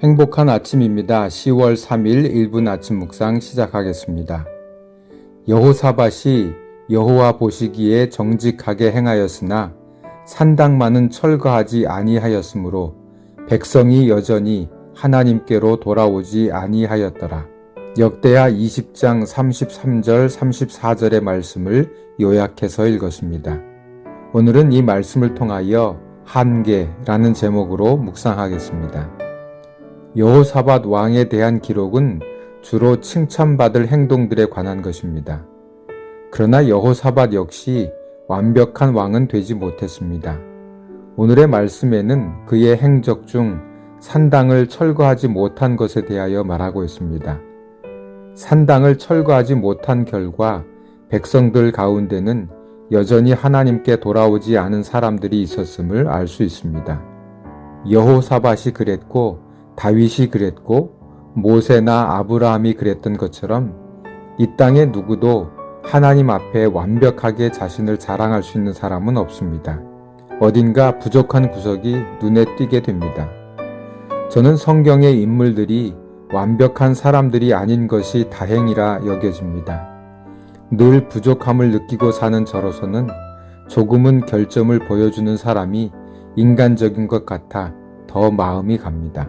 행복한 아침입니다. 10월 3일 1분 아침 묵상 시작하겠습니다. 여호사밧이 여호와 보시기에 정직하게 행하였으나 산당만은 철거하지 아니하였으므로 백성이 여전히 하나님께로 돌아오지 아니하였더라. 역대하 20장 33절 34절의 말씀을 요약해서 읽었습니다. 오늘은 이 말씀을 통하여 한계라는 제목으로 묵상하겠습니다. 여호사밧 왕에 대한 기록은 주로 칭찬받을 행동들에 관한 것입니다. 그러나 여호사밧 역시 완벽한 왕은 되지 못했습니다. 오늘의 말씀에는 그의 행적 중 산당을 철거하지 못한 것에 대하여 말하고 있습니다. 산당을 철거하지 못한 결과 백성들 가운데는 여전히 하나님께 돌아오지 않은 사람들이 있었음을 알 수 있습니다. 여호사밧이 그랬고 다윗이 그랬고 모세나 아브라함이 그랬던 것처럼 이 땅에 누구도 하나님 앞에 완벽하게 자신을 자랑할 수 있는 사람은 없습니다. 어딘가 부족한 구석이 눈에 띄게 됩니다. 저는 성경의 인물들이 완벽한 사람들이 아닌 것이 다행이라 여겨집니다. 늘 부족함을 느끼고 사는 저로서는 조금은 결점을 보여주는 사람이 인간적인 것 같아 더 마음이 갑니다.